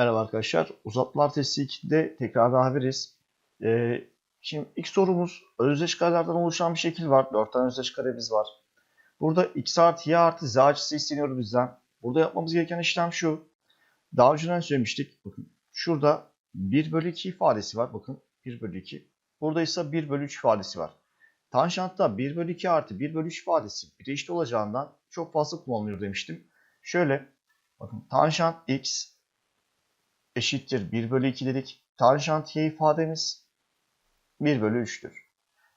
Merhaba arkadaşlar. Uzatmalar testi 2'de tekrar beraberiz. Ee, şimdi ilk sorumuz özdeş karelerden oluşan bir şekil var. 4 tane özdeş karemiz var. Burada x artı y artı z açısı isteniyor bizden. Burada yapmamız gereken işlem şu. Daha önceden söylemiştik. Bakın şurada 1 bölü 2 ifadesi var. Bakın 1 bölü 2. Burada ise 1 bölü 3 ifadesi var. Tanjantta 1 bölü 2 artı 1 bölü 3 ifadesi bir eşit olacağından çok fazla kullanılıyor demiştim. Şöyle bakın tanjant x eşittir 1 bölü 2 dedik. Tanjant y ifademiz 1 bölü 3'tür.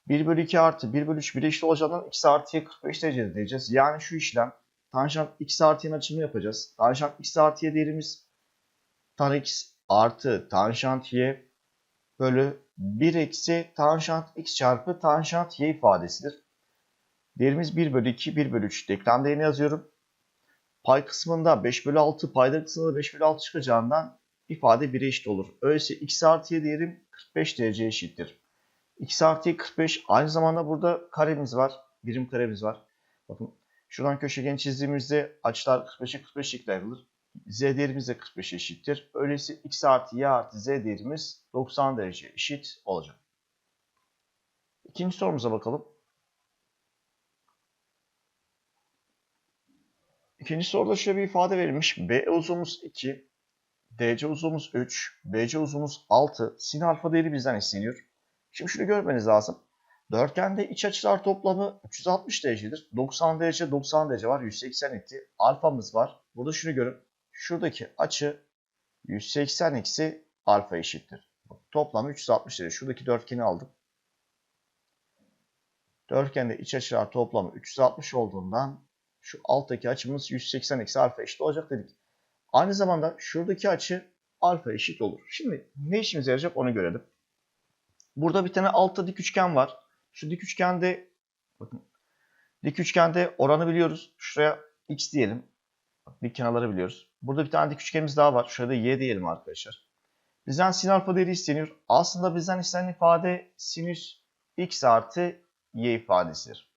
1 bölü 2 artı 1 bölü 3 bir eşit olacağından x artı y 45 derece diyeceğiz. Yani şu işlem tanjant x artı y'nin açımını yapacağız. Tanjant x artı y değerimiz tan x artı tanjant y bölü 1 eksi tanjant x çarpı tanjant y ifadesidir. Değerimiz 1 bölü 2, 1 bölü 3. Denklem değerini yazıyorum. Pay kısmında 5 bölü 6, payda kısmında 5 bölü 6 çıkacağından ifade 1'e eşit olur. Öyleyse x artı y değerim 45 derece eşittir. x artı y 45 aynı zamanda burada karemiz var. Birim karemiz var. Bakın şuradan köşegen çizdiğimizde açılar 45'e 45 şekilde ayrılır. z değerimiz de 45 eşittir. Öyleyse x artı y artı z değerimiz 90 derece eşit olacak. İkinci sorumuza bakalım. İkinci soruda şöyle bir ifade verilmiş. B uzunluğumuz 2, DC uzunluğumuz 3, BC uzunluğumuz 6, sin alfa değeri bizden isteniyor. Şimdi şunu görmeniz lazım. Dörtgende iç açılar toplamı 360 derecedir. 90 derece 90 derece var. 180 etti. Alfamız var. Burada şunu görün. Şuradaki açı 180 eksi alfa eşittir. Toplamı 360 derece. Şuradaki dörtgeni aldım. Dörtgende iç açılar toplamı 360 olduğundan şu alttaki açımız 180 eksi alfa eşit olacak dedik. Aynı zamanda şuradaki açı alfa eşit olur. Şimdi ne işimize yarayacak onu görelim. Burada bir tane altta dik üçgen var. Şu dik üçgende bakın dik üçgende oranı biliyoruz. Şuraya x diyelim. Dik kenarları biliyoruz. Burada bir tane dik üçgenimiz daha var. Şurada y diyelim arkadaşlar. Bizden sin alfa değeri isteniyor. Aslında bizden istenen ifade sinüs x artı y ifadesidir.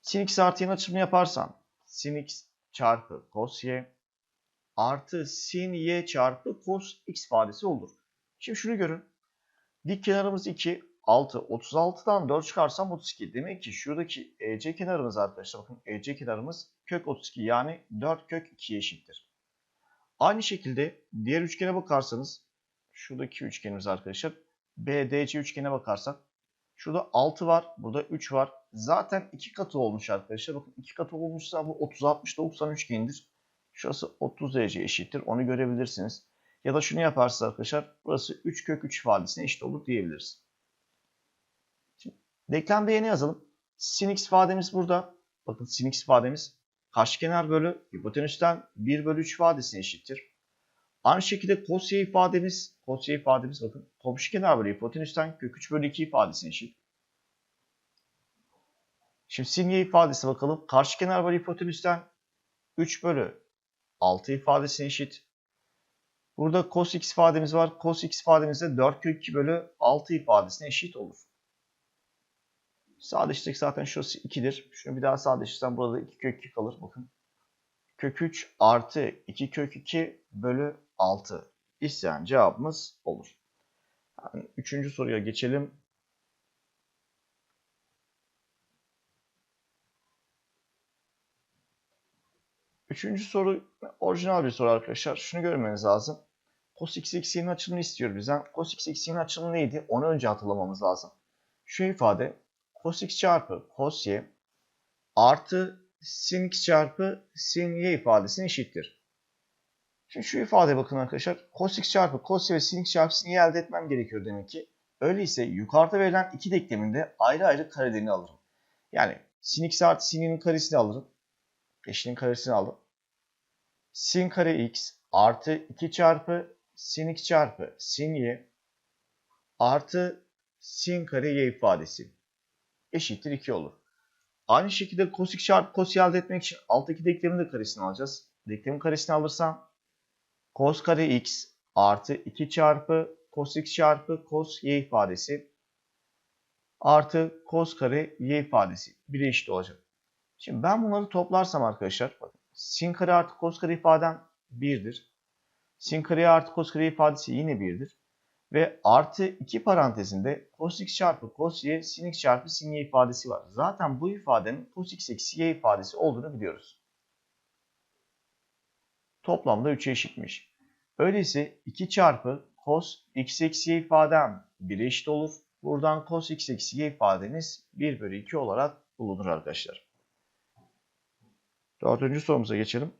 Sin x artı y'nin açımını yaparsam sin x çarpı cos y artı sin y çarpı cos x ifadesi olur. Şimdi şunu görün. Dik kenarımız 2, 6. 36'dan 4 çıkarsam 32. Demek ki şuradaki EC kenarımız arkadaşlar bakın EC kenarımız kök 32 yani 4 kök 2'ye eşittir. Aynı şekilde diğer üçgene bakarsanız şuradaki üçgenimiz arkadaşlar BDC üçgene bakarsak şurada 6 var, burada 3 var. Zaten 2 katı olmuş arkadaşlar. Bakın 2 katı olmuşsa bu 30 60 90 üçgenidir. Şurası 30 derece eşittir. Onu görebilirsiniz. Ya da şunu yaparsa arkadaşlar burası 3 kök 3 ifadesine eşit olur diyebiliriz. Şimdi denklem değerini yazalım. Sin x ifademiz burada. Bakın sin x ifademiz kaçkenar bölü hipotenüsten 1 bölü 3 ifadesine eşittir. Aynı şekilde cos y ifademiz, cos y ifademiz bakın komşukenar bölü hipotenüsten kök 3 bölü 2 ifadesine eşit. Şimdi sin y ifadesi bakalım. Karşıkenar bölü hipotenüsten 3 bölü 6 ifadesine eşit. Burada cos x ifademiz var. Cos x ifademiz de 4 kök 2 bölü 6 ifadesine eşit olur. Sadeleştirsek zaten şurası 2'dir. Şunu bir daha sadeleştirsem burada 2 kök 2 kalır. Bakın. Kök 3 artı 2 kök 2 bölü 6 isteyen cevabımız olur. Yani üçüncü soruya geçelim. Üçüncü soru orijinal bir soru arkadaşlar. Şunu görmeniz lazım. Cos x eksiğinin açılımını istiyor bizden. Cos x eksiğinin açılımı neydi? Onu önce hatırlamamız lazım. Şu ifade cos x çarpı cos y artı sin x çarpı sin y ifadesine eşittir. Şimdi şu ifadeye bakın arkadaşlar. Cos x çarpı cos y ve sin x çarpı sin y elde etmem gerekiyor demek ki. Öyleyse yukarıda verilen iki denkleminde ayrı ayrı karelerini alırım. Yani sin x artı sin y'nin karesini alırım. Eşinin karesini aldım. Sin kare x artı 2 çarpı sin x çarpı sin y artı sin kare y ifadesi eşittir 2 olur. Aynı şekilde cos x çarpı cos y elde etmek için alttaki denklemin de karesini alacağız. Denklemin karesini alırsam cos kare x artı 2 çarpı cos x çarpı cos y ifadesi artı cos kare y ifadesi 1'e eşit olacak. Şimdi ben bunları toplarsam arkadaşlar bakın sin kare artı cos kare ifadem 1'dir. Sin kare artı cos kare ifadesi yine 1'dir. Ve artı 2 parantezinde cos x çarpı cos y sin x çarpı sin y ifadesi var. Zaten bu ifadenin cos x eksi y ifadesi olduğunu biliyoruz. Toplamda 3'e eşitmiş. Öyleyse 2 çarpı cos x eksi y ifadem 1'e eşit olur. Buradan cos x eksi y ifadeniz 1 bölü 2 olarak bulunur arkadaşlar. Dördüncü sorumuza geçelim.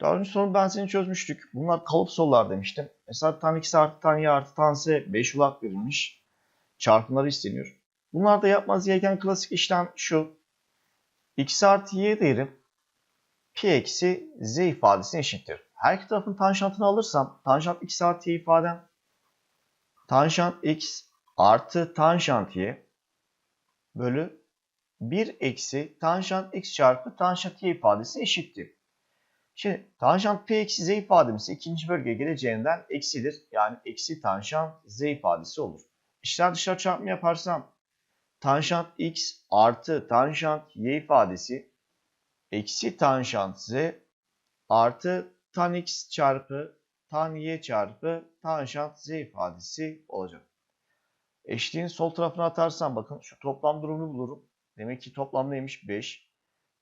Dördüncü sorunun benzerini çözmüştük. Bunlar kalıp sorular demiştim. Mesela tan x artı tan y artı tan z 5 ulak verilmiş. Çarpımları isteniyor. Bunlarda yapmaz gereken klasik işlem şu. x artı y değerim pi eksi z ifadesine eşittir. Her iki tarafın tanjantını alırsam tanjant x artı y ifadem tanjant x artı tanjant y bölü 1 eksi tanjant x çarpı tanjant y ifadesi eşittir. Şimdi tanjant p eksi z ifademiz ikinci bölgeye geleceğinden eksidir. Yani eksi tanjant z ifadesi olur. İşler dışarı çarpımı yaparsam tanjant x artı tanjant y ifadesi eksi tanjant z artı tan x çarpı tan y çarpı tanjant z ifadesi olacak. Eşliğin sol tarafına atarsam bakın şu toplam durumunu bulurum. Demek ki toplam neymiş? 5.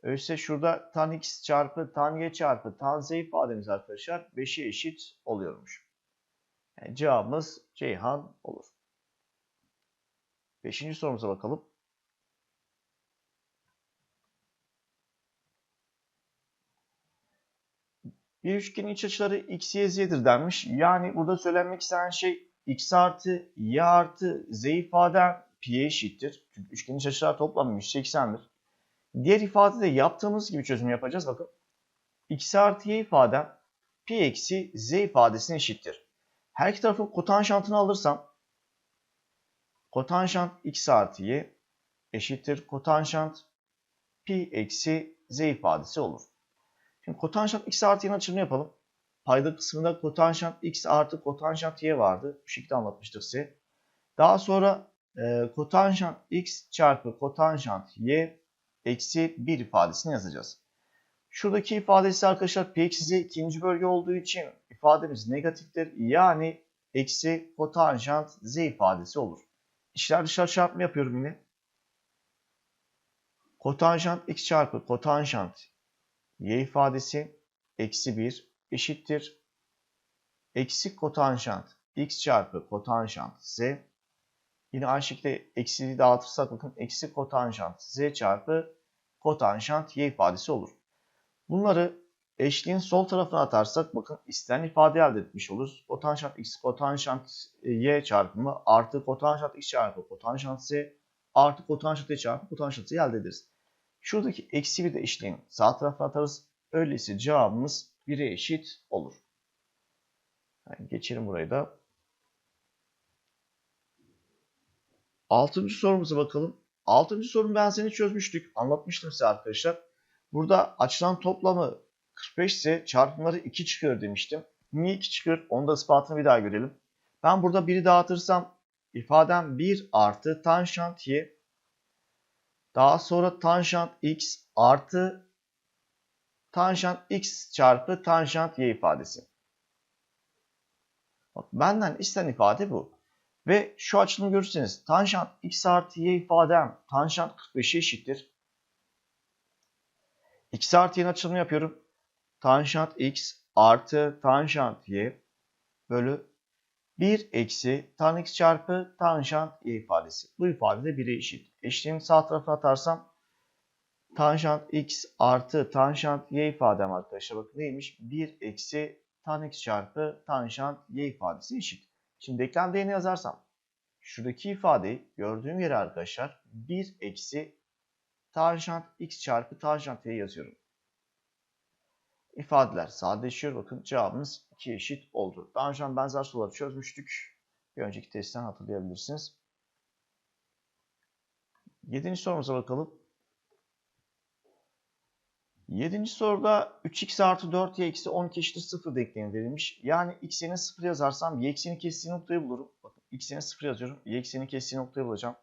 Öyleyse şurada tan x çarpı tan y çarpı tan z ifademiz arkadaşlar 5'e eşit oluyormuş. Yani cevabımız Ceyhan olur. Beşinci sorumuza bakalım. Bir üçgenin iç açıları x, y, z'dir denmiş. Yani burada söylenmek istenen şey x artı y artı z ifadem pi'ye eşittir. Çünkü üçgenin iç açılar toplamı 180'dir. Diğer ifadede yaptığımız gibi çözüm yapacağız. Bakın x artı y ifadem pi eksi z ifadesine eşittir. Her iki tarafın kotanjantını alırsam kotanjant x artı y eşittir kotanjant pi eksi z ifadesi olur. Şimdi kotanjant x artı y'nin açılımını yapalım. Payda kısmında kotanjant x artı kotanjant y vardı. Bu şekilde anlatmıştık size. Daha sonra e, kotanjant x çarpı kotanjant y eksi 1 ifadesini yazacağız. Şuradaki ifade ise arkadaşlar p eksi ikinci bölge olduğu için ifademiz negatiftir. Yani eksi kotanjant z ifadesi olur. İşler dışarı çarpımı yapıyorum yine. Kotanjant x çarpı kotanjant y ifadesi eksi 1 eşittir. Eksi kotanjant x çarpı kotanjant z. Yine aynı şekilde eksiliği dağıtırsak bakın eksi kotanjant z çarpı kotanjant y ifadesi olur. Bunları eşliğin sol tarafına atarsak bakın istenen ifade elde etmiş oluruz. Kotanjant x kotanjant y çarpımı artı kotanjant x çarpı kotanjant z artı kotanjant y çarpı kotanjant z elde ederiz. Şuradaki eksi bir de eşliğin sağ tarafına atarız. Öyleyse cevabımız 1'e eşit olur. Yani geçelim burayı da. Altıncı sorumuza bakalım. Altıncı sorunun benzerini çözmüştük. Anlatmıştım size arkadaşlar. Burada açılan toplamı 45 ise çarpımları 2 çıkıyor demiştim. Niye 2 çıkıyor? Onu da ispatını bir daha görelim. Ben burada 1'i dağıtırsam ifadem 1 artı tanjant y daha sonra tanjant x artı tanjant x çarpı tanjant y ifadesi. Bak, benden istenen ifade bu. Ve şu açılımı görürseniz tanjant x artı y ifadem tanjant 45'e eşittir. x artı y'nin açılımını yapıyorum. Tanjant x artı tanjant y bölü 1 eksi tan x çarpı tanjant y ifadesi. Bu ifade de 1'e eşit. Eşliğimi sağ tarafa atarsam tanjant x artı tanjant y ifadem arkadaşlar bakın neymiş? 1 eksi tan x çarpı tanjant y ifadesi eşit. Şimdi denklem değerini yazarsam şuradaki ifadeyi gördüğüm yere arkadaşlar 1 eksi tanjant x çarpı tanjant y yazıyorum. İfadeler sadeleşiyor. Bakın cevabımız 2 eşit oldu. Daha önce benzer soruları çözmüştük. Bir önceki testten hatırlayabilirsiniz. Yedinci sorumuza bakalım. Yedinci soruda 3x artı 4y eksi 12 eşittir 0 denklemi verilmiş. Yani x yerine 0 yazarsam y ekseni kestiği noktayı bulurum. Bakın x yerine 0 yazıyorum. y ekseni kestiği noktayı bulacağım.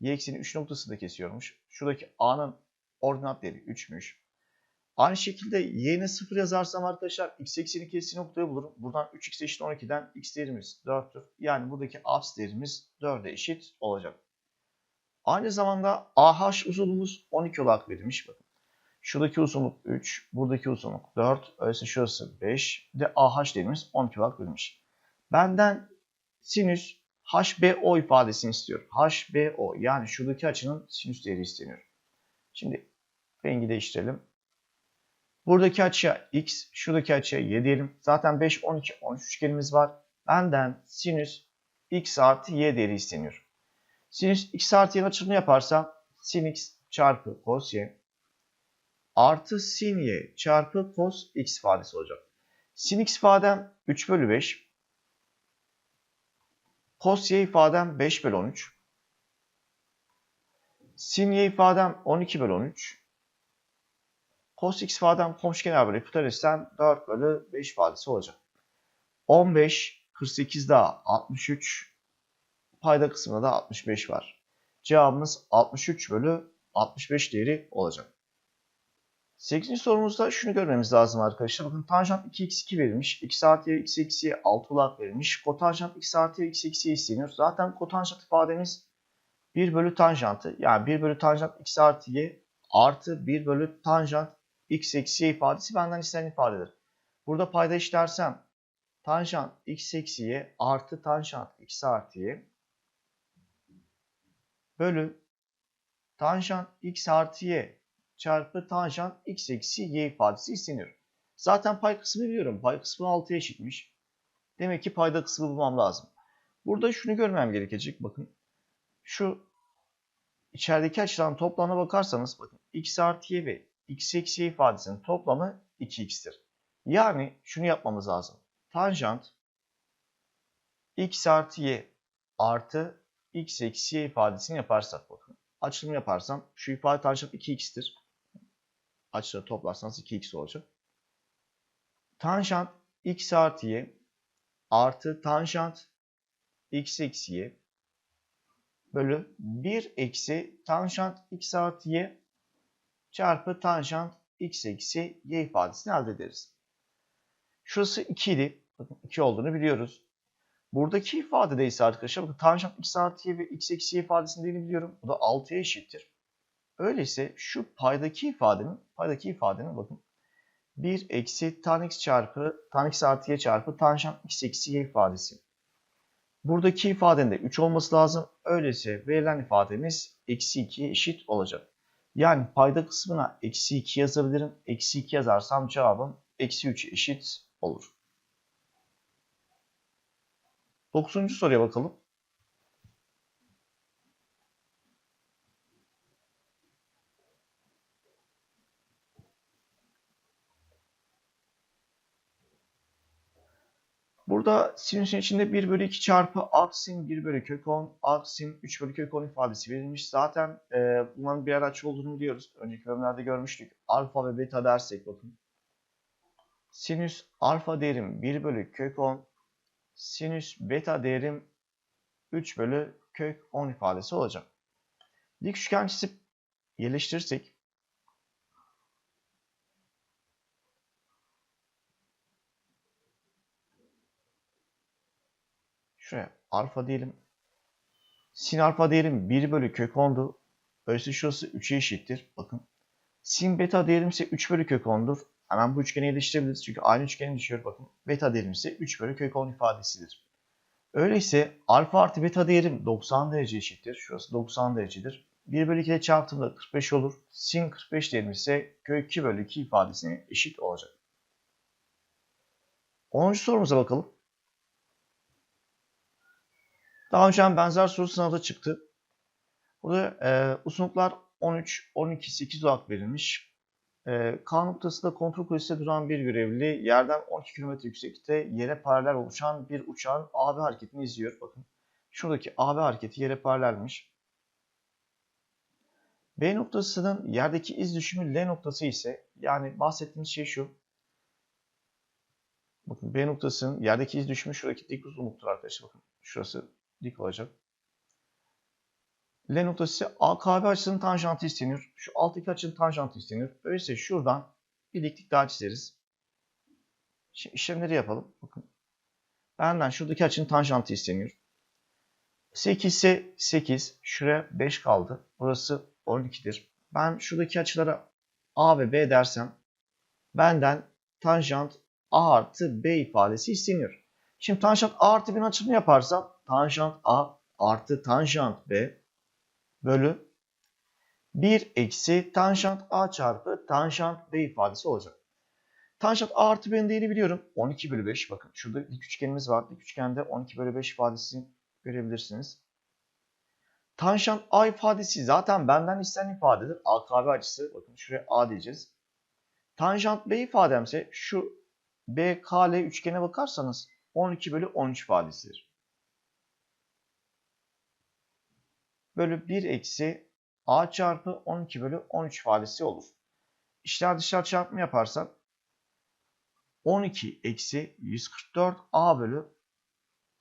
y ekseni 3 noktasında kesiyormuş. Şuradaki a'nın ordinat değeri 3'müş. Aynı şekilde y'ne 0 yazarsam arkadaşlar x ekseni kestiği noktayı bulurum. Buradan 3x eşit 12'den x değerimiz 4'tür. Yani buradaki abs değerimiz 4'e eşit olacak. Aynı zamanda AH uzunluğumuz 12 olarak verilmiş. Bakın. Şuradaki uzunluk 3, buradaki uzunluk 4, öyleyse şurası 5 de AH değerimiz 12 olarak verilmiş. Benden sinüs HBO ifadesini istiyor. HBO yani şuradaki açının sinüs değeri isteniyor. Şimdi rengi değiştirelim. Buradaki açıya x, şuradaki açıya y diyelim. Zaten 5, 12, 13 üçgenimiz var. Benden sinüs x artı y değeri isteniyor. Sinüs x artı y'nin açılımını yaparsam sin x çarpı cos y artı sin y çarpı cos x ifadesi olacak. Sin x ifadem 3 bölü 5. Cos y ifadem 5 bölü 13. Sin y ifadem 12 bölü 13. Cos x ifadem komşu kenar bölü hipotenüsten 4 bölü 5 ifadesi olacak. 15, 48 daha 63. Payda kısmında da 65 var. Cevabımız 63 bölü 65 değeri olacak. 8. sorumuzda şunu görmemiz lazım arkadaşlar. Bakın tanjant 2x2 verilmiş. x artı x eksi 6 olarak verilmiş. Kotanjant x artı x eksi isteniyor. Zaten kotanjant ifademiz 1 bölü tanjantı. Yani 1 bölü tanjant x artı y artı 1 bölü tanjant x eksi y ifadesi benden istenen ifadedir. Burada payda işlersem tanjant x eksi y artı tanjant x artı y bölü tanjant x artı y çarpı tanjant x eksi y ifadesi isteniyor. Zaten pay kısmını biliyorum. Pay kısmı 6'ya eşitmiş. Demek ki payda kısmı bulmam lazım. Burada şunu görmem gerekecek. Bakın şu içerideki açıdan toplamına bakarsanız bakın x artı y ve x eksi y ifadesinin toplamı 2x'tir. Yani şunu yapmamız lazım. Tanjant x artı y artı x eksi y ifadesini yaparsak bakın. Açılım yaparsam şu ifade tanjant 2x'tir. Açıları toplarsanız 2x olacak. Tanjant x artı y artı tanjant x eksi y bölü 1 eksi tanjant x artı y çarpı tanjant x eksi y ifadesini elde ederiz. Şurası 2 idi. Bakın 2 olduğunu biliyoruz. Buradaki ifadede ise arkadaşlar bakın tanjant x artı y ve x eksi y ifadesini biliyorum. Bu da 6'ya eşittir. Öyleyse şu paydaki ifadenin, paydaki ifadenin bakın 1 eksi tan x çarpı tan x artı y çarpı tanjant x eksi y ifadesi. Buradaki ifadenin de 3 olması lazım. Öyleyse verilen ifademiz eksi 2'ye eşit olacak. Yani payda kısmına eksi 2 yazabilirim. Eksi 2 yazarsam cevabım eksi 3 eşit olur. 9. soruya bakalım. Burada sinüsün içinde 1 bölü 2 çarpı aksin 1 bölü kök 10, aksin 3 bölü kök 10 ifadesi verilmiş. Zaten e, bunların bir araç olduğunu biliyoruz. Önceki bölümlerde görmüştük. Alfa ve beta dersek bakın. Sinüs alfa değerim 1 bölü kök 10, sinüs beta değerim 3 bölü kök 10 ifadesi olacak. Dik üçgen çizip yerleştirirsek Şuraya alfa diyelim. Sin alfa değerim 1 bölü kök 10'du. Öyleyse şurası 3'e eşittir. Bakın. Sin beta değerim ise 3 bölü kök 10'dur. Hemen bu üçgeni yerleştirebiliriz. Çünkü aynı üçgeni düşüyor. Bakın. Beta değerim ise 3 bölü kök 10 ifadesidir. Öyleyse alfa artı beta değerim 90 derece eşittir. Şurası 90 derecedir. 1 bölü 2 ile çarptığımda 45 olur. Sin 45 değerim ise kök 2 bölü 2 ifadesine eşit olacak. 10. sorumuza bakalım. Daha önce benzer soru sınavda çıktı. Burada e, uzunluklar 13, 12, 8 olarak verilmiş. E, K noktasında kontrol kulesinde duran bir görevli yerden 12 km yüksekte yere paralel oluşan bir uçağın AB hareketini izliyor. Bakın şuradaki AB hareketi yere paralelmiş. B noktasının yerdeki iz düşümü L noktası ise yani bahsettiğimiz şey şu. Bakın B noktasının yerdeki iz düşümü şuradaki dik uzunluktur arkadaşlar. Bakın şurası dik olacak. L noktası AKB açısının tanjantı isteniyor. Şu alttaki açının tanjantı isteniyor. Öyleyse şuradan bir diklik daha çizeriz. Şimdi işlemleri yapalım. Bakın. Benden şuradaki açının tanjantı isteniyor. 8 ise 8. Şuraya 5 kaldı. Burası 12'dir. Ben şuradaki açılara A ve B dersem benden tanjant A artı B ifadesi isteniyor. Şimdi tanjant A artı B'nin açılımını yaparsam tanjant A artı tanjant B bölü 1 eksi tanjant A çarpı tanjant B ifadesi olacak. Tanjant A artı B'nin değerini biliyorum. 12 bölü 5. Bakın şurada dik üçgenimiz var. Dik üçgende 12 bölü 5 ifadesini görebilirsiniz. Tanjant A ifadesi zaten benden istenen ifadedir. AKB açısı. Bakın şuraya A diyeceğiz. Tanjant B ifademse şu BKL üçgene bakarsanız 12 bölü 13 ifadesidir. Bölü 1 eksi A çarpı 12 bölü 13 ifadesi olur. İşler dışlar çarpımı yaparsak 12 eksi 144 A bölü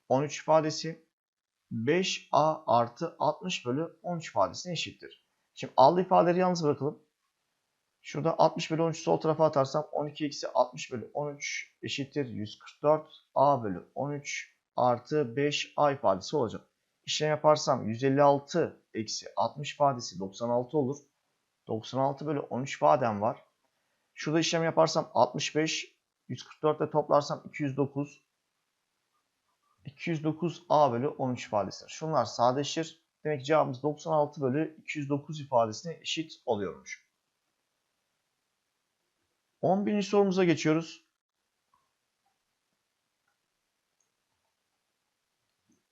13 ifadesi 5A artı 60 bölü 13 ifadesine eşittir. Şimdi aldığı ifadeleri yalnız bırakalım. Şurada 60 bölü 13 sol tarafa atarsam 12 eksi 60 bölü 13 eşittir 144 A bölü 13 artı 5A ifadesi olacak. İşlem yaparsam 156 eksi 60 ifadesi 96 olur. 96 bölü 13 ifadem var. Şurada işlem yaparsam 65 144 ile toplarsam 209 209a bölü 13 ifadesidir. Şunlar sadeleşir. Demek ki cevabımız 96 bölü 209 ifadesine eşit oluyormuş. 11. sorumuza geçiyoruz.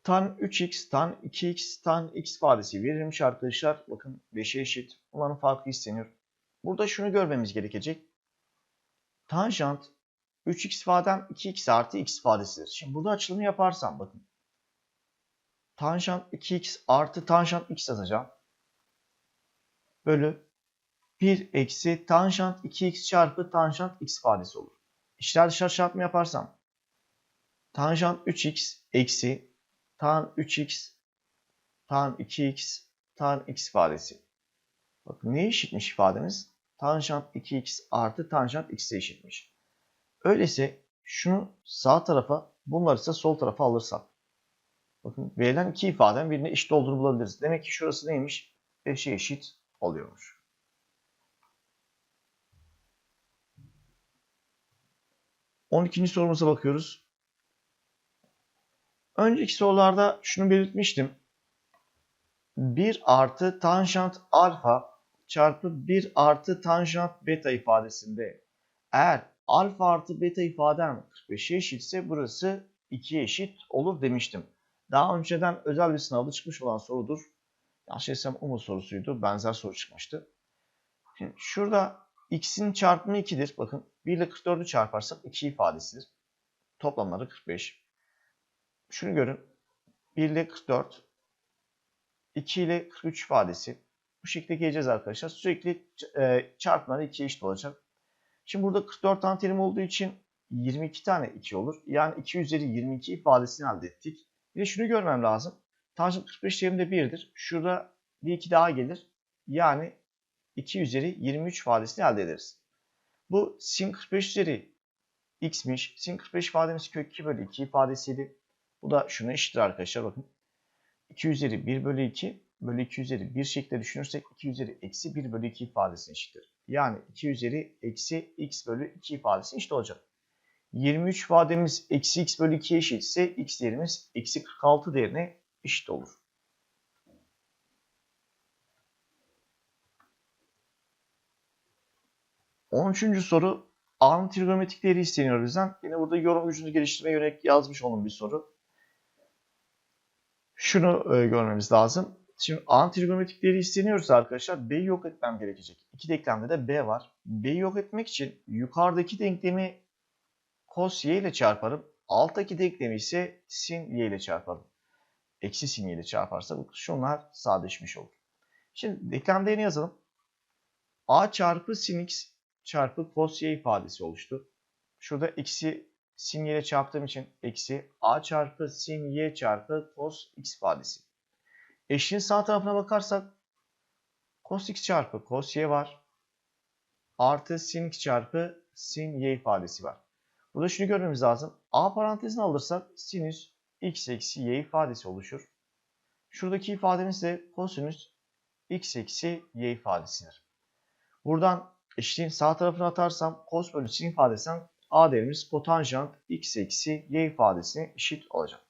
Tan 3x, tan 2x, tan x ifadesi verilmiş arkadaşlar. Bakın 5'e eşit. Bunların farkı isteniyor. Burada şunu görmemiz gerekecek. Tanjant 3x ifadem 2x artı x ifadesidir. Şimdi burada açılımı yaparsam bakın. Tanjant 2x artı tanjant x yazacağım. Bölü 1 eksi tanjant 2x çarpı tanjant x ifadesi olur. İşler dışarı çarpımı yaparsam tanjant 3x eksi tan 3x tan 2x tan x ifadesi. Bakın neye eşitmiş ifademiz? Tanjant 2x artı tanjant x'e eşitmiş. Öyleyse şunu sağ tarafa, bunları ise sol tarafa alırsak. Bakın verilen iki ifaden birine eşit olduğunu bulabiliriz. Demek ki şurası neymiş? 5'e eşit oluyormuş. On ikinci sorumuza bakıyoruz. Önceki sorularda şunu belirtmiştim. 1 artı tanjant alfa çarpı 1 artı tanjant beta ifadesinde eğer alfa artı beta ifadem 45'e eşitse burası 2'ye eşit olur demiştim. Daha önceden özel bir sınavda çıkmış olan sorudur. Yanlış değilsem umut sorusuydu. Benzer soru çıkmıştı. Şimdi şurada x'in çarpımı 2'dir. Bakın 1 ile 44'ü çarparsak 2 ifadesidir. Toplamları 45. Şunu görün. 1 ile 44, 2 ile 43 ifadesi. Bu şekilde geleceğiz arkadaşlar. Sürekli e, çarpımları 2'ye eşit olacak. Şimdi burada 44 tane terim olduğu için 22 tane 2 olur. Yani 2 üzeri 22 ifadesini elde ettik. Bir de şunu görmem lazım. Tanjant 45 terimde 1'dir. Şurada bir 2 daha gelir. Yani 2 üzeri 23 ifadesini elde ederiz. Bu sin 45 üzeri x'miş. Sin 45 ifademiz kök 2 bölü 2 ifadesiydi. Bu da şuna eşittir arkadaşlar bakın. 2 üzeri 1 bölü 2 bölü 2 üzeri 1 şeklinde düşünürsek 2 üzeri eksi 1 bölü 2 ifadesine eşittir. Yani 2 üzeri eksi x bölü 2 ifadesi eşit olacak. 23 ifademiz eksi x bölü 2'ye eşitse x değerimiz eksi 46 değerine eşit olur. On üçüncü soru A'nın trigonometrik değeri isteniyor bizden. Yine burada yorum gücünü geliştirmeye yönelik yazmış olan bir soru. Şunu e, görmemiz lazım. Şimdi A'nın trigonometrik değeri isteniyorsa arkadaşlar B'yi yok etmem gerekecek. İki denklemde de B var. B'yi yok etmek için yukarıdaki denklemi cos y ile çarparım. Alttaki denklemi ise sin y ile çarparım. Eksi sin y ile çarparsa şunlar sadeleşmiş olur. Şimdi denklem değerini yazalım. A çarpı sin x çarpı cos y ifadesi oluştu. Şurada eksi sin y ile çarptığım için eksi a çarpı sin y çarpı cos x ifadesi. Eşliğin sağ tarafına bakarsak cos x çarpı cos y var. Artı sin x çarpı sin y ifadesi var. Burada şunu görmemiz lazım. A parantezini alırsak sinüs x eksi y ifadesi oluşur. Şuradaki ifademiz de kosinüs x eksi y ifadesidir. Buradan eşliğin sağ tarafına atarsam cos bölü sin ifadesinden a değerimiz kotanjant x eksi y ifadesine eşit olacak.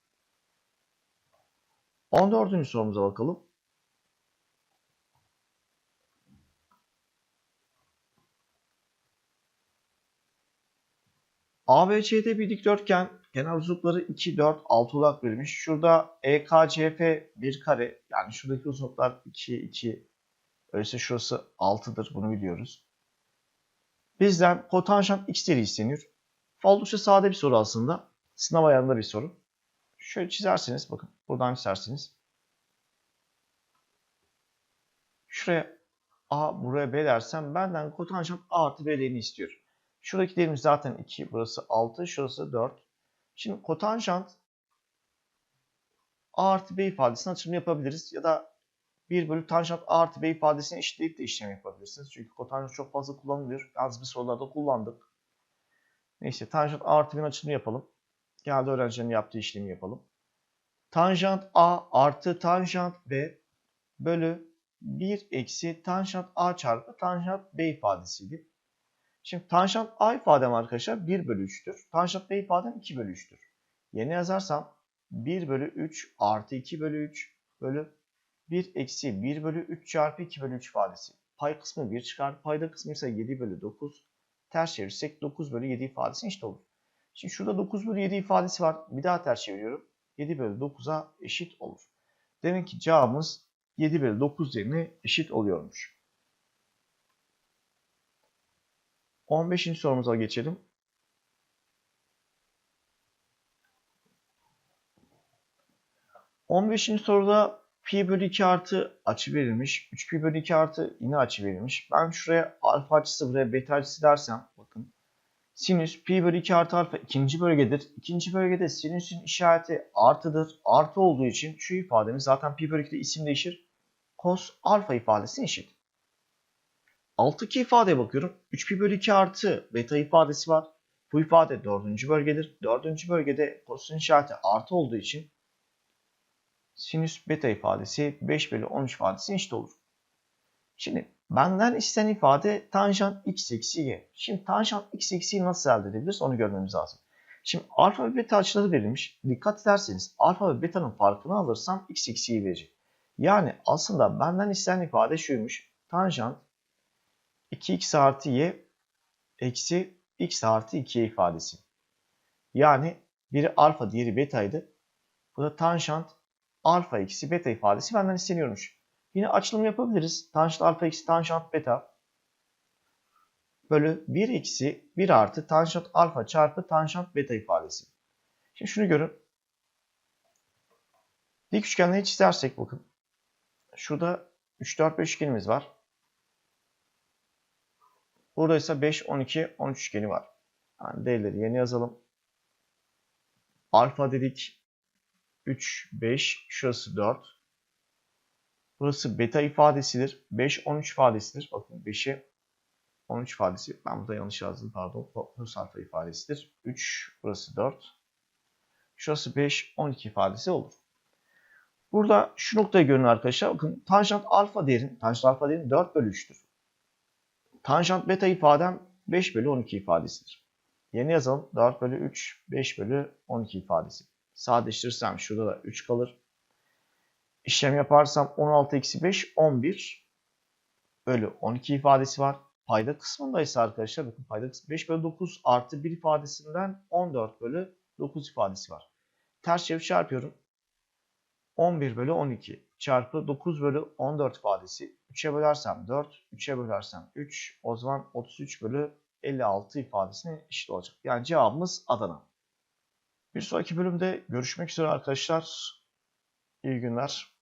14. sorumuza bakalım. ABC'de bir dikdörtgen genel uzunlukları 2, 4, 6 olarak verilmiş. Şurada EKCF bir kare yani şuradaki uzunluklar 2, 2 öyleyse şurası 6'dır bunu biliyoruz. Bizden kotanjant x değeri isteniyor. Oldukça sade bir soru aslında. Sınav ayarında bir soru. Şöyle çizerseniz bakın buradan çizerseniz. Şuraya A buraya B dersem benden kotanjant A artı B değerini istiyor. Şuradaki değerimiz zaten 2. Burası 6. Şurası 4. Şimdi kotanjant A artı B ifadesini açılımı yapabiliriz. Ya da 1 bölü tanjant A artı B ifadesini eşitleyip de işlem yapabilirsiniz. Çünkü kotanjant çok fazla kullanılıyor. Az bir sorularda kullandık. Neyse tanjant A artı B'nin açılımı yapalım. Genelde öğrencilerin yaptığı işlemi yapalım. Tanjant A artı tanjant B bölü 1 eksi tanjant A çarpı tanjant B ifadesiydi. Şimdi tanjant A ifadem arkadaşlar 1 bölü 3'tür. Tanjant B ifadem 2 bölü 3'tür. Yeni yazarsam 1 bölü 3 artı 2 bölü 3 bölü 1 eksi 1 bölü 3 çarpı 2 bölü 3 ifadesi. Pay kısmı 1 çıkar. Payda kısmı ise 7 bölü 9. Ters çevirirsek 9 bölü 7 ifadesi eşit olur. Şimdi şurada 9 bölü 7 ifadesi var. Bir daha ters çeviriyorum. 7 bölü 9'a eşit olur. Demek ki cevabımız 7 bölü 9 yerine eşit oluyormuş. 15. sorumuza geçelim. On beşinci soruda pi bölü 2 artı açı verilmiş. 3 pi bölü 2 artı yine açı verilmiş. Ben şuraya alfa açısı buraya beta açısı dersem bakın. Sinüs pi bölü 2 artı alfa ikinci bölgedir. İkinci bölgede sinüsün işareti artıdır. Artı olduğu için şu ifademiz zaten pi bölü 2'de isim değişir. Cos alfa ifadesi eşit. Alttaki ifadeye bakıyorum. 3 pi bölü 2 artı beta ifadesi var. Bu ifade dördüncü bölgedir. Dördüncü bölgede kosinüs işareti artı olduğu için sinüs beta ifadesi 5 bölü 13 ifadesi eşit olur. Şimdi benden istenen ifade tanjant x eksi y. Şimdi tanjant x eksi y'yi nasıl elde edebiliriz onu görmemiz lazım. Şimdi alfa ve beta açıları verilmiş. Dikkat ederseniz alfa ve beta'nın farkını alırsam x eksi y verecek. Yani aslında benden istenen ifade şuymuş. Tanjant 2x artı y eksi x artı 2y ifadesi. Yani biri alfa diğeri betaydı. Bu da tanjant alfa eksi beta ifadesi benden isteniyormuş. Yine açılım yapabiliriz. Tanjant alfa eksi tanjant beta bölü 1 eksi 1 artı tanjant alfa çarpı tanjant beta ifadesi. Şimdi şunu görün. Dik üçgenleri çizersek bakın. Şurada 3, 4, 5 üçgenimiz var. Burada ise 5, 12, 13 üçgeni var. Yani değerleri yeni yazalım. Alfa dedik. 3, 5, şurası 4. Burası beta ifadesidir. 5, 13 ifadesidir. Bakın 5'e 13 ifadesi. Ben burada yanlış yazdım pardon. Plus alfa ifadesidir. 3, burası 4. Şurası 5, 12 ifadesi olur. Burada şu noktayı görün arkadaşlar. Bakın tanjant alfa değerin, tanjant alfa değerin 4 bölü 3'tür. Tanjant beta ifadem 5 bölü 12 ifadesidir. Yeni yazalım. 4 bölü 3, 5 bölü 12 ifadesi. Sadeleştirirsem şurada da 3 kalır. İşlem yaparsam 16 eksi 5, 11 bölü 12 ifadesi var. Payda kısmında ise arkadaşlar bakın payda kısmı 5 bölü 9 artı 1 ifadesinden 14 bölü 9 ifadesi var. Ters çevir çarpıyorum. 11 bölü 12 çarpı 9 bölü 14 ifadesi. 3'e bölersem 4, 3'e bölersem 3. O zaman 33 bölü 56 ifadesine eşit olacak. Yani cevabımız Adana. Bir sonraki bölümde görüşmek üzere arkadaşlar. İyi günler.